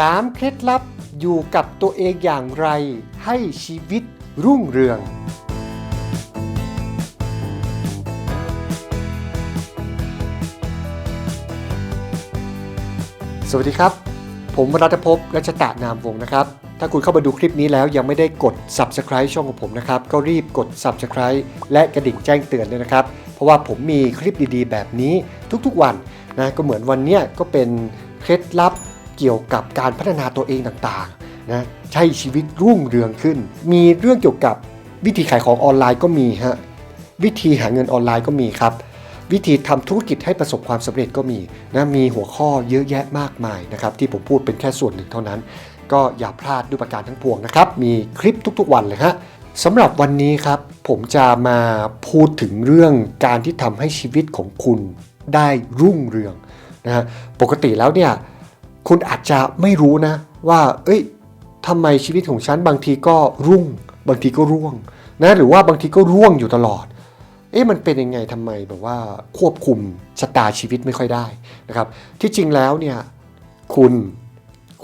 3 เคล็ดลับอยู่กับตัวเองอย่างไรให้ชีวิตรุ่งเรือง สวัสดีครับ ผมรัตภพรัชตะนามวงศ์นะครับ ถ้าคุณเข้ามาดูคลิปนี้แล้วยังไม่ได้กด subscribe ช่องของผมนะครับ ก็รีบกด subscribe และกระดิ่งแจ้งเตือนด้วยนะครับ เพราะว่าผมมีคลิปดีๆ แบบนี้ทุกๆวันนะก็เหมือนวันนี้ก็เป็นเคล็ดลับ เกี่ยวกับการพัฒนาตัวเองต่างๆนะใช้ชีวิตรุ่งเรืองขึ้น มีเรื่องเกี่ยวกับวิธีขายของออนไลน์ก็มีฮะวิธีหาเงินออนไลน์ก็มีครับวิธีทำธุรกิจให้ประสบความสำเร็จก็มีนะมีหัวข้อเยอะแยะมากมายนะครับที่ผมพูดเป็นแค่ส่วนหนึ่งเท่านั้น ก็อย่าพลาดด้วยประการทั้งปวงนะครับ มีคลิปทุกๆวันเลยฮะสำหรับวันนี้ครับ ผมจะมาพูดถึงเรื่องการที่ทำให้ชีวิตของคุณได้รุ่งเรืองนะฮะปกติแล้วเนี่ย คุณอาจจะไม่รู้นะ ว่า เอ้ยทำไมชีวิตของฉันบางทีก็รุ่ง บางทีก็ร่วงนะหรือว่าบางทีก็ร่วงอยู่ตลอด เอ๊ะมันเป็นยังไงทำไมแบบว่าควบคุมชะตาชีวิตไม่ค่อยได้นะครับ ที่จริงแล้วเนี่ยคุณ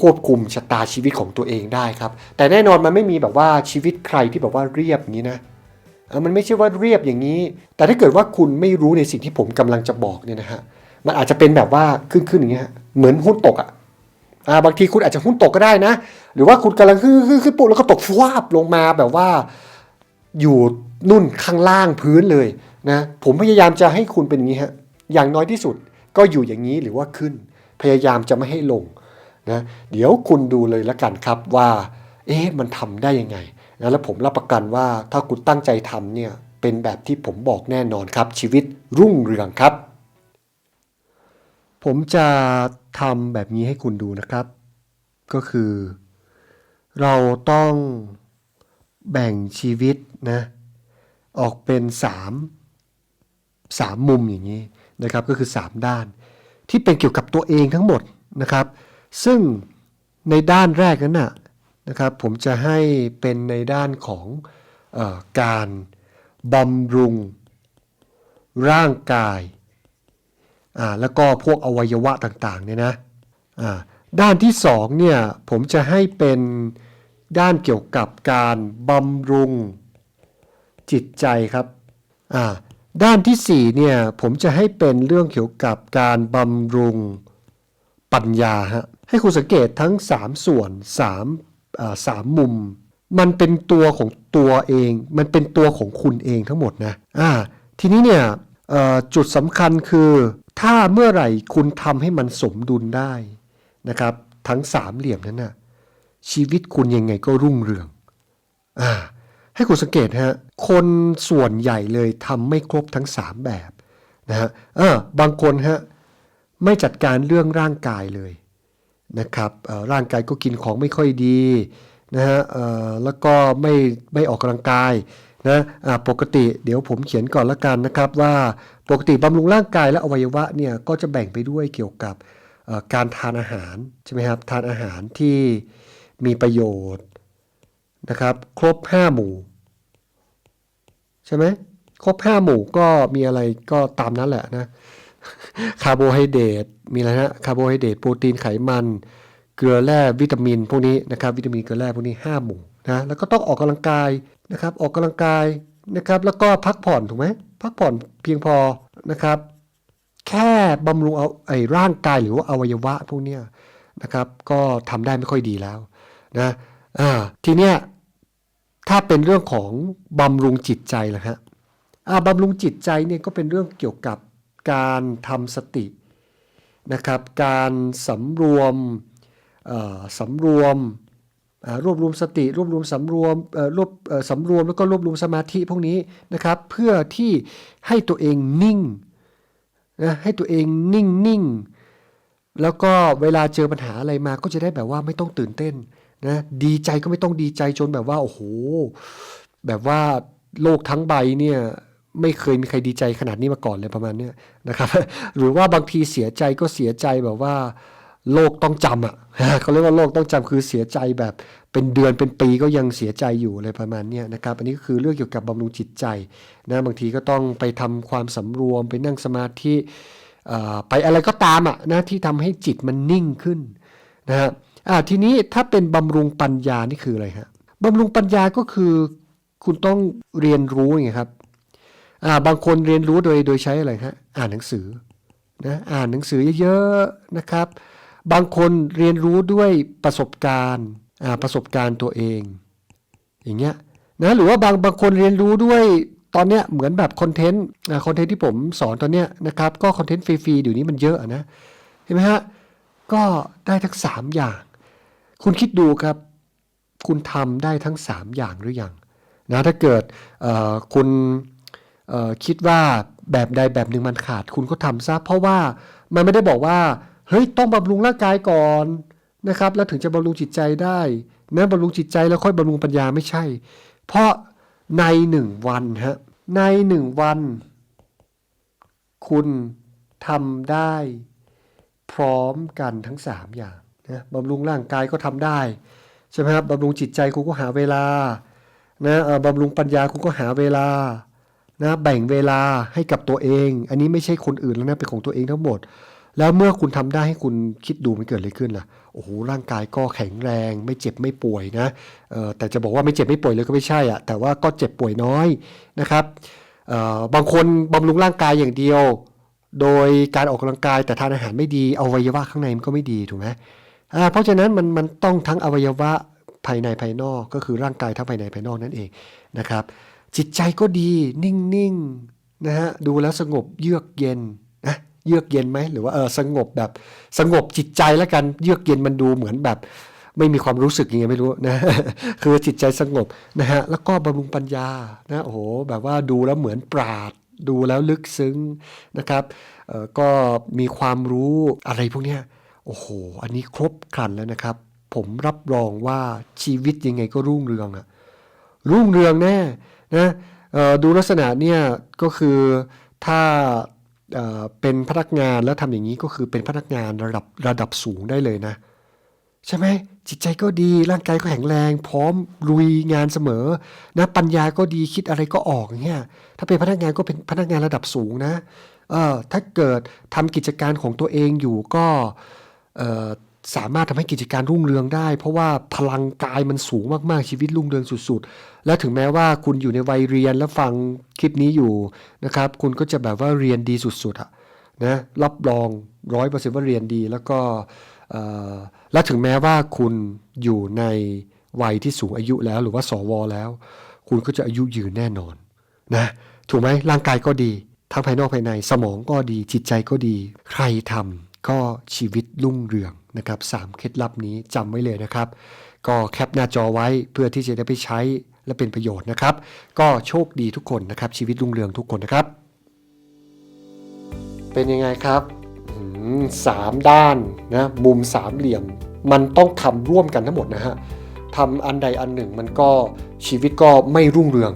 ควบคุมชะตาชีวิตของตัวเองได้ครับ แต่แน่นอนมันไม่มีแบบว่าชีวิตใครที่แบบว่าเรียบอย่างนี้นะมันไม่ใช่ว่าเรียบอย่างนี้ แต่ถ้าเกิดว่าคุณไม่รู้ในสิ่งที่ผมกำลังจะบอกเนี่ยนะฮะมันอาจจะเป็นแบบว่าขึ้นขึ้นๆอย่างเงี้ยเหมือนหุ้นตกอะ อ่าบางทีคุณอาจจะหุ้นตกก็ได้นะ หรือว่าคุณกำลังขึ้นขึ้นขึ้นปุ๊บแล้วก็ตกฟวาบลงมาแบบว่าอยู่นุ่นข้างล่างพื้นเลยนะผมพยายามจะให้คุณเป็นอย่างนี้ฮะอย่างน้อยที่สุดก็อยู่อย่างนี้หรือว่าขึ้น พยายามจะไม่ให้ลงนะเดี๋ยวคุณดูเลยละกันครับว่า เอ๊ะมันทำได้ยังไงนะแล้วผมรับประกันว่าถ้าคุณตั้งใจทำเนี่ยเป็นแบบที่ผมบอกแน่นอนครับชีวิตรุ่งเรืองครับ ผมจะทำแบบนี้ให้คุณดูนะครับ ก็คือ เราต้องแบ่งชีวิตนะ ออกเป็นสามสามมุมอย่างนี้นะครับ ก็คือสามด้าน ที่เป็นเกี่ยวกับตัวเองทั้งหมดนะครับ ซึ่งในด้านแรกนั้นนะนะครับ ผมจะให้เป็นในด้านของออการบำรุงร่างกาย อ่าแล้วก็พวกอวัยวะต่างๆเนี่ยนะอ่าด้านที่สองเนี่ยผมจะให้เป็นด้านเกี่ยวกับการบำรุงจิตใจครับอ่าด้านที่สี่เนี่ยผมจะให้เป็นเรื่องเกี่ยวกับการบำรุงปัญญาฮะให้คุณสังเกตทั้ง 3 ส่วน3อ่าสามมุม มันเป็นตัวของตัวเอง มันเป็นตัวของคุณเองทั้งหมดนะอ่าทีนี้เนี่ยจุดสำคัญคือ ถ้าเมื่อไหร่คุณทำให้มันสมดุลได้นะครับ ทั้งสามเหลี่ยมนั้นนะชีวิตคุณยังไงก็รุ่งเรืองอ่าให้คุณสังเกตฮะคนส่วนใหญ่เลยทำไม่ครบทั้งสามแบบนะฮะเออบางคนฮะไม่จัดการเรื่องร่างกายเลยนะครับเอ่อร่างกายก็กินของไม่ค่อยดีนะฮะเออแล้วก็ไม่ไม่ออกกำลังกาย นะปกติเดี๋ยวผมเขียนก่อนละกันนะครับว่าปกติบำรุงร่างกายและอวัยวะเนี่ยก็จะแบ่งไปด้วยเกี่ยวกับการทานอาหารใช่ไหมครับทานอาหารที่มีประโยชน์นะครับครบ 5 หมู่ใช่ไหมครบ 5 หมู่ก็มีอะไรก็ตามนั้นแหละนะคาร์โบไฮเดรตมีอะไรนะคาร์โบไฮเดรตโปรตีนไขมัน เกลือแร่วิตามินพวกนี้นะครับวิตามินเกลือแร่พวกนี้ 5 หมู่นะแล้วก็ต้องออกกำลังกาย นะครับ ออกกำลังกายนะครับ แล้วก็พักผ่อนถูกไหมพักผ่อนเพียงพอนะครับ แค่บำรุงเอาไอ้ร่างกายหรือว่าอวัยวะพวกเนี้ยนะครับ ก็ทำได้ไม่ค่อยดีแล้วนะอ่าทีเนี้ยถ้าเป็นเรื่องของบำรุงจิตใจล่ะฮะอ่าบำรุงจิตใจเนี่ยก็เป็นเรื่องเกี่ยวกับการทำสตินะครับ การสำรวมเอ่อสำรวม รวบรวมสติ รวบรวมสำรวมรวบสำรวมแล้วก็รวบรวมสมาธิพวกนี้นะครับ เพื่อที่ให้ตัวเองนิ่งนะให้ตัวเองนิ่งนิ่งแล้วก็เวลาเจอปัญหาอะไรมาก็จะได้แบบว่าไม่ต้องตื่นเต้นนะดีใจก็ไม่ต้องดีใจจนแบบว่าโอ้โห แบบว่าโลกทั้งใบเนี่ยไม่เคยมีใครดีใจขนาดนี้มาก่อนเลยประมาณเนี้ยนะครับ หรือว่าบางทีเสียใจก็เสียใจแบบว่า โลกต้องจำอะเขาเรียกว่าโลกต้องจำคือเสียใจแบบเป็นเดือนเป็นปีก็ยังเสียใจอยู่อะไรประมาณนี้นะครับ อันนี้ก็คือเรื่องเกี่ยวกับบำรุงจิตใจนะบางทีก็ต้องไปทำความสำรวมไปนั่งสมาธิไปอะไรก็ตามอะนะที่ทำให้จิตมันนิ่งขึ้นนะฮะทีนี้ถ้าเป็นบำรุงปัญญานี่คืออะไรฮะบำรุงปัญญาก็คือคุณต้องเรียนรู้ไงครับบางคนเรียนรู้โดยโดยใช้อะไรฮะอ่านหนังสือนะอ่านหนังสือเยอะๆนะครับ บางคนเรียนรู้ด้วยประสบการณ์ประสบการณ์ตัวเอง อย่างเงี้ยนะหรือว่าบางบางคนเรียนรู้ด้วยตอนเนี้ยเหมือนแบบคอนเทนต์คอนเทนต์ที่ผมสอนตอนเนี้ยนะครับก็คอนเทนต์ฟรีๆเดี๋ยวนี้มันเยอะนะเห็นไหมฮะก็ได้ทั้งสามอย่าง คุณคิดดูครับ คุณทำได้ทั้ง 3 อย่างหรือยังนะถ้าเกิดคุณคิดว่าแบบใดแบบหนึ่งมันขาด คุณก็ทำซะเพราะว่ามันไม่ได้บอกว่า เฮ้ยต้องบำรุงร่างกายก่อนนะครับ แล้วถึงจะบำรุงจิตใจได้นะบำรุงจิตใจแล้วค่อยบำรุงปัญญาไม่ใช่ เพราะในหนึ่งวันฮะในหนึ่งวัน คุณทำได้ พร้อมกันทั้ง3อย่างนะบำรุงร่างกายก็ทำได้ใช่ไหมครับบำรุงจิตใจคุณก็หาเวลานะเออบำรุงปัญญาคุณก็หาเวลานะแบ่งเวลาให้กับตัวเอง อันนี้ไม่ใช่คนอื่นแล้วนะเป็นของตัวเองทั้งหมด แล้วเมื่อคุณทำได้ให้คุณคิดดูมันเกิดอะไรขึ้นล่ะ โอ้โห ร่างกายก็แข็งแรง ไม่เจ็บไม่ป่วยนะแต่จะบอกว่าไม่เจ็บไม่ป่วยเลยก็ไม่ใช่อะแต่ว่าก็เจ็บป่วยน้อยนะครับบางคนบำรุงร่างกายอย่างเดียว โดยการออกกำลังกายแต่ทานอาหารไม่ดีอวัยวะข้างในมันก็ไม่ดีถูกไหมอ่าเพราะฉะนั้นมันมันต้องทั้งอวัยวะภายในภายนอกก็คือร่างกายทั้งภายในภายนอกนั่นเองนะครับ จิตใจก็ดีนิ่งๆนะฮะดูแล้วสงบเยือกเย็น เยือกเย็นไหมหรือว่าเออสงบแบบสงบจิตใจแล้วกันเยือกเย็นมันดูเหมือนแบบไม่มีความรู้สึกยังไงไม่รู้นะคือจิตใจสงบนะฮะแล้วก็บำรุงปัญญานะโอ้โหแบบว่าดูแล้วเหมือนปราดดูแล้วลึกซึ้งนะครับเออก็มีความรู้อะไรพวกเนี้ยโอ้โห อันนี้ครบครันแล้วนะครับ ผมรับรองว่าชีวิตยังไงก็รุ่งเรืองอะรุ่งเรืองแน่นะดูลักษณะเนี่ยก็คือถ้า เป็นพนักงานแล้วทำอย่างนี้ก็คือเป็นพนักงานระดับระดับสูงได้เลยนะ ใช่ไหมจิตใจก็ดีร่างกายก็แข็งแรง พร้อมลุยงานเสมอนะปัญญาก็ดีคิดอะไรก็ออกเงี้ยถ้าเป็นพนักงานก็เป็นพนักงานระดับสูงนะเออถ้าเกิดทำกิจการของตัวเองอยู่ก็เออ สามารถทำให้กิจการรุ่งเรืองได้ เพราะว่าพลังกายมันสูงมากๆชีวิตรุ่งเรืองสุด ๆ และถึงแม้ว่าคุณอยู่ในวัยเรียนและฟังคลิปนี้อยู่นะครับ คุณก็จะแบบว่าเรียนดีสุดๆอะนะรับรองร้อยเปอร์เซ็นต์ว่าเรียนดี แล้วก็เอ่อและถึงแม้ว่าคุณอยู่ในวัยที่สูงอายุแล้ว หรือว่าสวแล้ว คุณก็จะอายุยืนแน่นอนนะถูกไหมร่างกายก็ดีทั้งภายนอกภายในสมองก็ดีจิตใจก็ดี ใครทำ ก็ชีวิตรุ่งเรืองนะครับสามเคล็ดลับนี้จำไว้เลยนะครับ ก็แคปหน้าจอไว้เพื่อที่จะได้ไปใช้และเป็นประโยชน์นะครับ ก็โชคดีทุกคนนะครับ ชีวิตรุ่งเรืองทุกคนนะครับ เป็นยังไงครับสามด้านนะมุมสามเหลี่ยม มันต้องทำร่วมกันทั้งหมดนะฮะทำอันใดอันหนึ่งมันก็ชีวิตก็ไม่รุ่งเรือง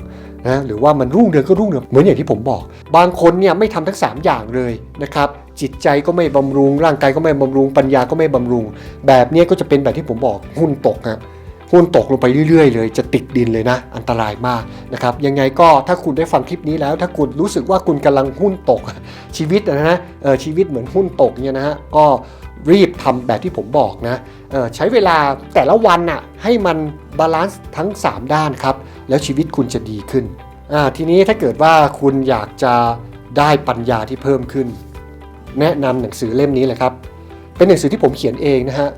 นะหรือว่ามันรุ่งเรืองก็รุ่งเรืองเหมือนอย่างที่ผมบอก บางคนเนี่ยไม่ทำทั้ง 3 อย่างเลยนะครับ จิตใจก็ไม่บำรุง ร่างกายก็ไม่บำรุง ปัญญาก็ไม่บำรุง แบบนี้ก็จะเป็นแบบที่ผมบอกหุ้นตกครับหุ้นตกลงไปเรื่อยๆ เลย จะติดดินเลยนะ อันตรายมากนะครับยังไงก็ถ้าคุณได้ฟังคลิปนี้แล้ว ถ้าคุณรู้สึกว่าคุณกำลังหุ้นตกชีวิตนะฮะเออชีวิตเหมือนหุ้นตกเนี่ยนะฮะก็รีบทำแบบที่ผมบอกนะเออใช้เวลาแต่ละวันน่ะให้มันบาลานซ์ทั้ง 3 ด้านครับ แล้วชีวิตคุณจะดีขึ้นอ่าทีนี้ถ้าเกิดว่าคุณอยากจะได้ปัญญาที่เพิ่มขึ้น แนะนำหนังสือเล่มนี้เลยครับ เป็นหนังสือที่ผมเขียนเองนะฮะ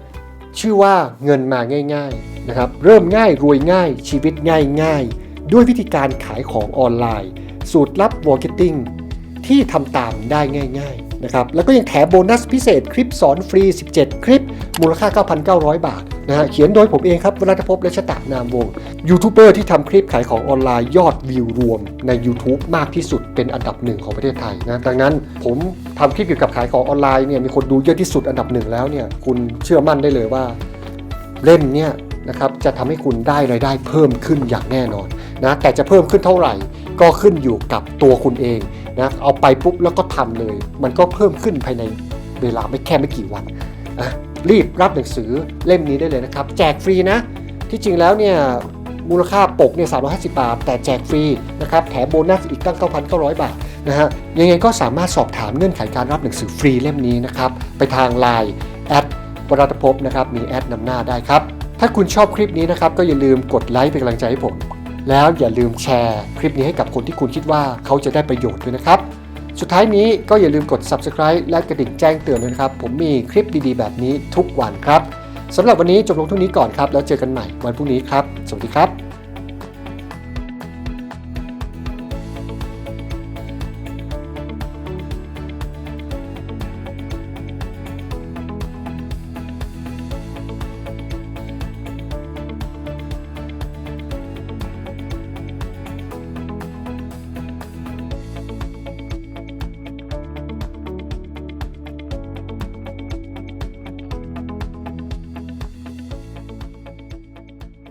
ชื่อว่าเงินมาง่ายๆนะครับเริ่มง่ายรวยง่ายชีวิตง่ายง่ายๆด้วยวิธีการขายของออนไลน์ สูตรลับวอร์เก็ตติ้งที่ทำตามได้ง่ายๆนะครับแล้วก็ยังแถมโบนัสพิเศษคลิปสอนฟรี 17 คลิป มูลค่า 9,900 บาท นะฮะเขียนโดยผมเองครับวรัตภพและชตะนามวงศ์ยูทูบเบอร์ที่ทำคลิปขายของออนไลน์ยอดวิวรวมใน YouTube มากที่สุดเป็นอันดับหนึ่งของประเทศไทยนะดังนั้นผมทำคลิปเกี่ยวกับขายของออนไลน์เนี่ยมีคนดูเยอะที่สุดอันดับหนึ่งแล้วเนี่ยคุณเชื่อมั่นได้เลยว่าเล่มเนี่ยนะครับจะทำให้คุณได้รายได้เพิ่มขึ้นอย่างแน่นอนนะแต่จะเพิ่มขึ้นเท่าไหร่ ก็ขึ้นอยู่กับตัวคุณเองนะเอาไปปุ๊บแล้วก็ทำเลย มันก็เพิ่มขึ้นภายในเวลาไม่แค่ไม่กี่วันอะ รีบรับหนังสือเล่มนี้ได้เลยนะครับ แจกฟรีนะ ที่จริงแล้วเนี่ยมูลค่าปกเนี่ย350 บาท แต่แจกฟรีนะครับแถมโบนัสอีกตั้ง 9,900 บาทนะฮะยังไงก็สามารถสอบถามเงื่อนไขการรับหนังสือฟรีเล่มนี้นะครับ ไปทาง Line at วรัตภพนะครับ มีแอดนำหน้าได้ครับ ถ้าคุณชอบคลิปนี้นะครับ ก็อย่าลืมกดไลค์เป็นกำลังใจให้ผม แล้วอย่าลืมแชร์คลิปนี้ให้กับคนที่คุณคิดว่าเขาจะได้ประโยชน์ด้วยนะครับ สุดท้ายนี้ก็อย่าลืมกด subscribe และกระดิ่งแจ้งเตือนด้วยนะครับ ผมมีคลิปดีๆ แบบนี้ทุกวันครับสำหรับวันนี้จบลงเท่านี้ก่อนครับ แล้วเจอกันใหม่วันพรุ่งนี้ครับ สวัสดีครับ